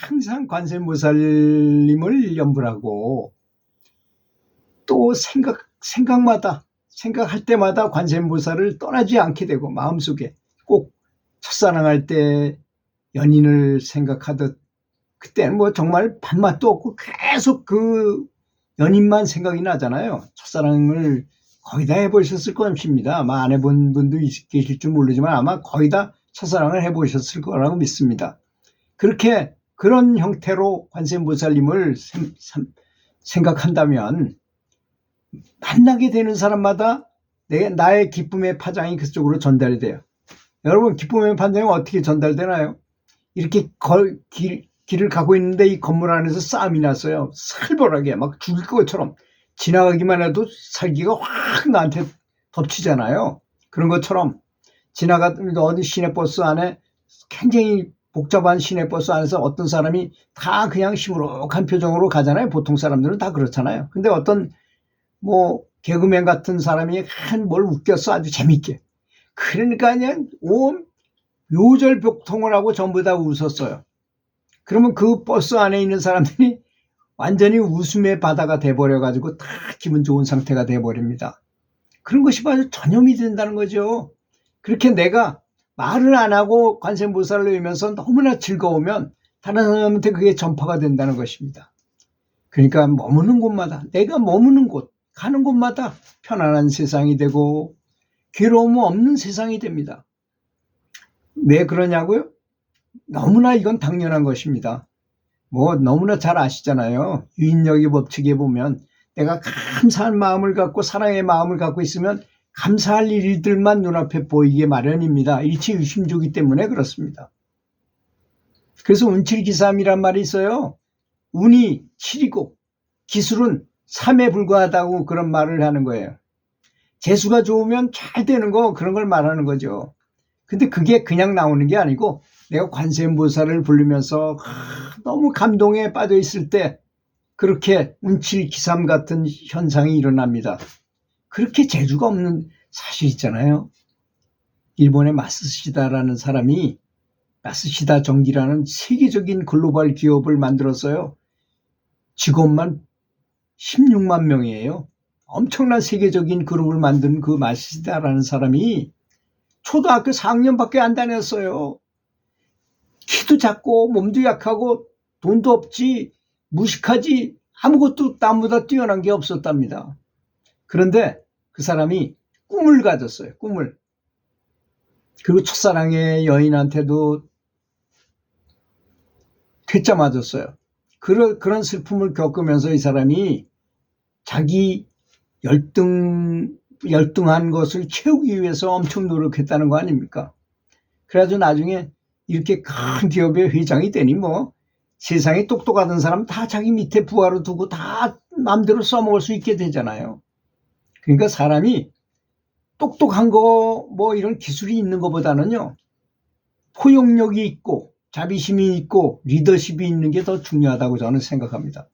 항상 관세음보살님을 염불하고 또 생각 생각마다 생각할 때마다 관세음보살을 떠나지 않게 되고 마음속에 꼭 첫사랑할 때 연인을 생각하듯 그때는 뭐 정말 밥맛도 없고 계속 그 연인만 생각이 나잖아요. 첫사랑을 거의 다 해보셨을 것입니다. 아마 안 해본 분도 있- 계실 줄 모르지만 아마 거의 다 첫사랑을 해보셨을 거라고 믿습니다. 그렇게 그런 형태로 관세음보살님을 생각한다면 만나게 되는 사람마다 내, 나의 기쁨의 파장이 그쪽으로 전달이 돼요. 여러분 기쁨의 파장이 어떻게 전달되나요? 이렇게 걸, 길, 길을 가고 있는데 이 건물 안에서 싸움이 났어요. 살벌하게 막 죽을 것처럼 지나가기만 해도 살기가 확 나한테 덮치잖아요. 그런 것처럼 지나가 어디 시내버스 안에 굉장히 복잡한 시내버스 안에서 어떤 사람이 다 그냥 시무룩한 표정으로 가잖아요. 보통 사람들은 다 그렇잖아요. 근데 어떤 뭐 개그맨 같은 사람이 한 뭘 웃겼어 아주 재밌게. 그러니까 그냥 온 요절복통을 하고 전부 다 웃었어요. 그러면 그 버스 안에 있는 사람들이 완전히 웃음의 바다가 돼버려가지고 다 기분 좋은 상태가 돼버립니다. 그런 것이 바로 전염이 된다는 거죠. 그렇게 내가 말을 안 하고 관세음보살을 외면서 너무나 즐거우면 다른 사람한테 그게 전파가 된다는 것입니다. 그러니까 머무는 곳마다 내가 머무는 곳 가는 곳마다 편안한 세상이 되고 괴로움 없는 세상이 됩니다. 왜 그러냐고요? 너무나 이건 당연한 것입니다. 뭐 너무나 잘 아시잖아요. 유인력의 법칙에 보면 내가 감사한 마음을 갖고 사랑의 마음을 갖고 있으면 감사할 일들만 눈앞에 보이게 마련입니다. 일치유심조기 때문에 그렇습니다. 그래서 운칠기삼이란 말이 있어요. 운이 7이고 기술은 3에 불과하다고 그런 말을 하는 거예요. 재수가 좋으면 잘 되는 거 그런 걸 말하는 거죠. 근데 그게 그냥 나오는 게 아니고 내가 관세음보살을 부르면서 하, 너무 감동에 빠져 있을 때 그렇게 운칠기삼 같은 현상이 일어납니다. 그렇게 재주가 없는 사실 있잖아요. 일본의 마스시다라는 사람이 마스시다 전기라는 세계적인 글로벌 기업을 만들었어요. 직원만 16만 명이에요. 엄청난 세계적인 그룹을 만든 그 마스시다라는 사람이 초등학교 4학년밖에 안 다녔어요. 키도 작고 몸도 약하고 돈도 없지 무식하지 아무것도 남보다 뛰어난 게 없었답니다. 그런데 그 사람이 꿈을 가졌어요. 꿈을. 그리고 첫사랑의 여인한테도 퇴짜 맞았어요. 그런, 그런 슬픔을 겪으면서 이 사람이 자기 열등, 열등한 것을 채우기 위해서 엄청 노력했다는 거 아닙니까? 그래가지고 나중에 이렇게 큰 기업의 회장이 되니 뭐 세상에 똑똑하던 사람 다 자기 밑에 부하로 두고 다 마음대로 써먹을 수 있게 되잖아요. 그러니까 사람이 똑똑한 거 뭐 이런 기술이 있는 것보다는요 포용력이 있고 자비심이 있고 리더십이 있는 게 더 중요하다고 저는 생각합니다.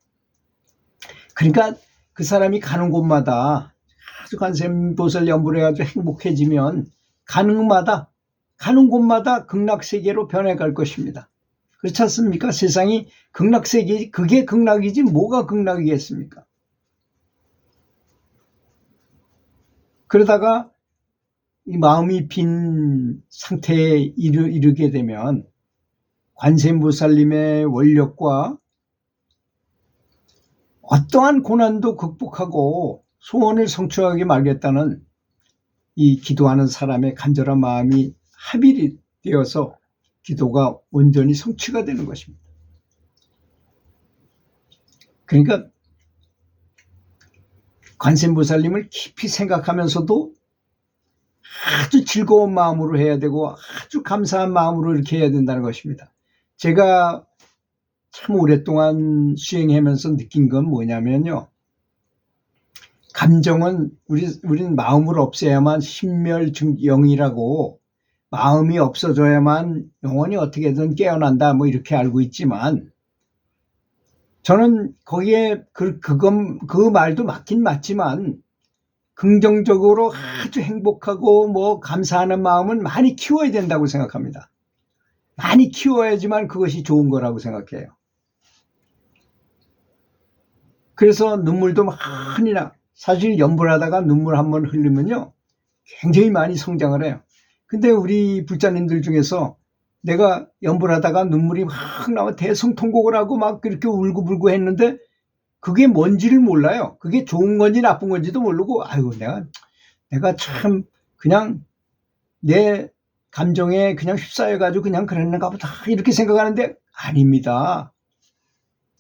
그러니까 그 사람이 가는 곳마다 아주 관세음보살 연불 해가지고 행복해지면 가는 곳마다 가는 곳마다 극락 세계로 변해갈 것입니다. 그렇지 않습니까? 세상이 극락 세계, 그게 극락이지 뭐가 극락이겠습니까? 그러다가 이 마음이 빈 상태에 이르, 이르게 되면 관세음보살님의 원력과 어떠한 고난도 극복하고 소원을 성취하게 말겠다는 이 기도하는 사람의 간절한 마음이 합일이 되어서 기도가 온전히 성취가 되는 것입니다. 그러니까 관세음보살님을 깊이 생각하면서도 아주 즐거운 마음으로 해야 되고 아주 감사한 마음으로 이렇게 해야 된다는 것입니다. 제가 참 오랫동안 수행하면서 느낀 건 뭐냐면요. 감정은 우리 우리는 마음을 없애야만 신멸영이라고 마음이 없어져야만 영혼이 어떻게든 깨어난다 뭐 이렇게 알고 있지만 저는 거기에 그 그건 그 말도 맞긴 맞지만 긍정적으로 아주 행복하고 뭐 감사하는 마음은 많이 키워야 된다고 생각합니다. 많이 키워야지만 그것이 좋은 거라고 생각해요. 그래서 눈물도 많이 나. 사실 연불하다가 눈물 한 번 흘리면요. 굉장히 많이 성장을 해요. 근데 우리 불자님들 중에서 내가 연불하다가 눈물이 막 나와 대성통곡을 하고 막 그렇게 울고불고 했는데 그게 뭔지를 몰라요. 그게 좋은 건지 나쁜 건지도 모르고 아이고 내가 내가 참 그냥 내 감정에 그냥 휩싸여 가지고 그냥 그랬는가 보다 이렇게 생각하는데 아닙니다.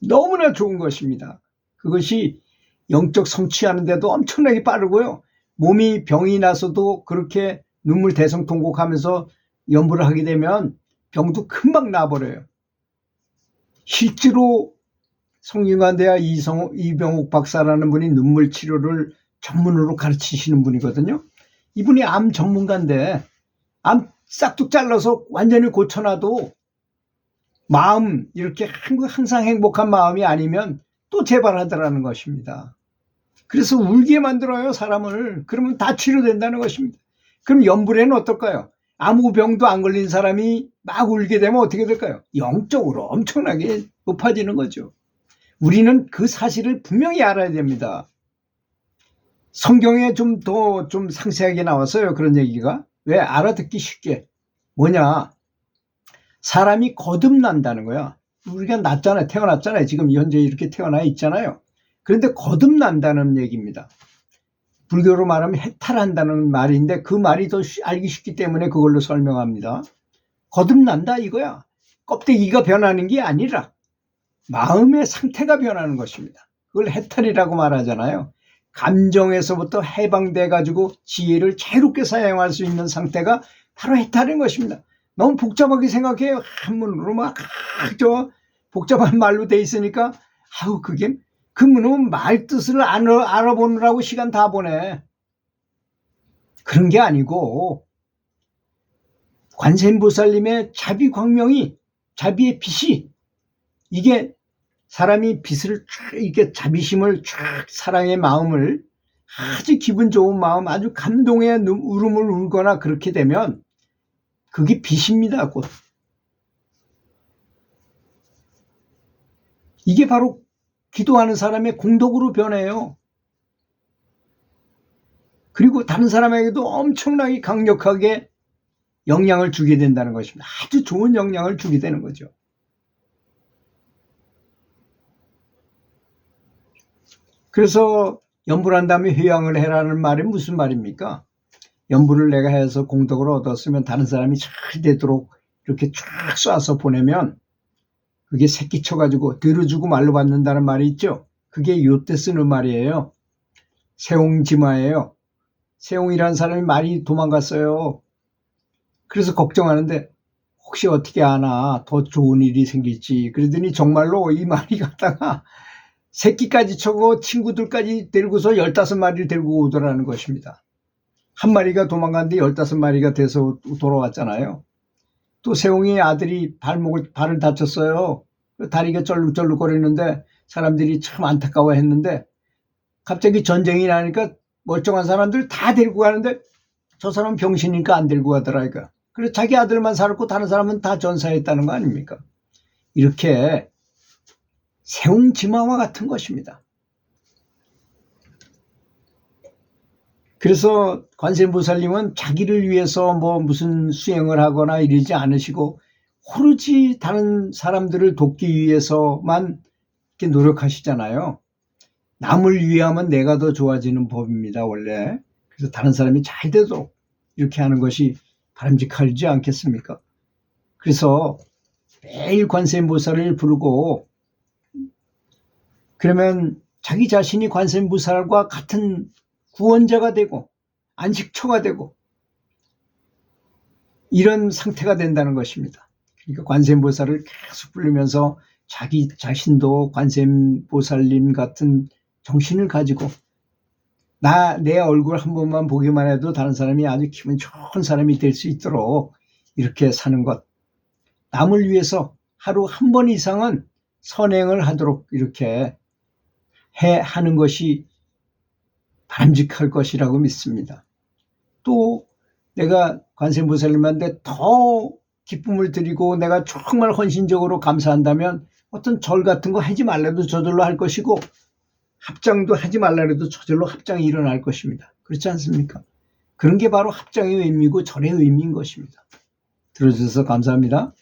너무나 좋은 것입니다. 그것이 영적 성취하는데도 엄청나게 빠르고요. 몸이 병이 나서도 그렇게 눈물 대성통곡하면서 연부를 하게 되면 병도 금방 나버려요. 실제로 성균관대학 이성, 이병옥 박사라는 분이 눈물 치료를 전문으로 가르치시는 분이거든요. 이분이 암 전문가인데 암 싹둑 잘라서 완전히 고쳐놔도 마음 이렇게 항상 행복한 마음이 아니면 또 재발하더라는 것입니다. 그래서 울게 만들어요 사람을. 그러면 다 치료된다는 것입니다. 그럼 연불에는 어떨까요? 아무 병도 안 걸린 사람이 막 울게 되면 어떻게 될까요? 영적으로 엄청나게 높아지는 거죠. 우리는 그 사실을 분명히 알아야 됩니다. 성경에 좀 더좀 좀 상세하게 나왔어요. 그런 얘기가. 왜 알아듣기 쉽게. 뭐냐. 사람이 거듭난다는 거야. 우리가 났잖아요. 태어났잖아요. 지금 현재 이렇게 태어나 있잖아요. 그런데 거듭난다는 얘기입니다. 불교로 말하면 해탈한다는 말인데 그 말이 더 알기 쉽기 때문에 그걸로 설명합니다. 거듭난다 이거야. 껍데기가 변하는 게 아니라 마음의 상태가 변하는 것입니다. 그걸 해탈이라고 말하잖아요. 감정에서부터 해방돼 가지고 지혜를 자유롭게 사용할 수 있는 상태가 바로 해탈인 것입니다. 너무 복잡하게 생각해요. 한문으로 막 저 복잡한 말로 돼 있으니까 아우 그게 그 문은 말 뜻을 알아, 보느라고 시간 다 보내. 그런 게 아니고 관세음보살님의 자비 광명이 자비의 빛이 이게 사람이 빛을 이렇게 자비심을 쫙 사랑의 마음을 아주 기분 좋은 마음 아주 감동의 울음을 울거나 그렇게 되면 그게 빛입니다 곧 이게 바로 기도하는 사람의 공덕으로 변해요. 그리고 다른 사람에게도 엄청나게 강력하게 영향을 주게 된다는 것입니다. 아주 좋은 영향을 주게 되는 거죠. 그래서 연불한 다음에 회양을 해라는 말이 무슨 말입니까? 연불을 내가 해서 공덕을 얻었으면 다른 사람이 잘 되도록 이렇게 쫙 쏴서 보내면 그게 새끼 쳐가지고 들어주고 말로 받는다는 말이 있죠. 그게 요때 쓰는 말이에요. 세옹지마예요. 세옹이라는 사람이 많이 도망갔어요. 그래서 걱정하는데 혹시 어떻게 아나 더 좋은 일이 생길지 그러더니 정말로 이 말이 갔다가 새끼까지 쳐고 친구들까지 데리고서 열다섯 마리를 데리고 오더라는 것입니다. 한 마리가 도망갔는데 열다섯 마리가 돼서 돌아왔잖아요. 또 세웅이 아들이 발목을 발을 다쳤어요. 다리가 쩔룩쩔룩 거리는데 사람들이 참 안타까워 했는데 갑자기 전쟁이 나니까 멀쩡한 사람들 다 데리고 가는데 저 사람 병신이니까 안 데리고 가더라니까. 그래서 자기 아들만 살았고 다른 사람은 다 전사했다는 거 아닙니까? 이렇게 세웅지마와 같은 것입니다. 그래서 관세음보살님은 자기를 위해서 뭐 무슨 수행을 하거나 이러지 않으시고 오로지 다른 사람들을 돕기 위해서만 이렇게 노력하시잖아요. 남을 위하면 내가 더 좋아지는 법입니다, 원래. 그래서 다른 사람이 잘 되도록 이렇게 하는 것이 바람직하지 않겠습니까? 그래서 매일 관세음보살을 부르고 그러면 자기 자신이 관세음보살과 같은 구원자가 되고 안식처가 되고 이런 상태가 된다는 것입니다. 그러니까 관세음보살을 계속 부르면서 자기 자신도 관세음보살님 같은 정신을 가지고 나 내 얼굴 한 번만 보기만 해도 다른 사람이 아주 기분 좋은 사람이 될 수 있도록 이렇게 사는 것 남을 위해서 하루 한 번 이상은 선행을 하도록 이렇게 해 하는 것이 바람직할 것이라고 믿습니다. 또 내가 관세음보살님한테 더 기쁨을 드리고 내가 정말 헌신적으로 감사한다면 어떤 절 같은 거 하지 말라도 저절로 할 것이고 합장도 하지 말라도 저절로 합장이 일어날 것입니다. 그렇지 않습니까? 그런 게 바로 합장의 의미고 절의 의미인 것입니다. 들어주셔서 감사합니다.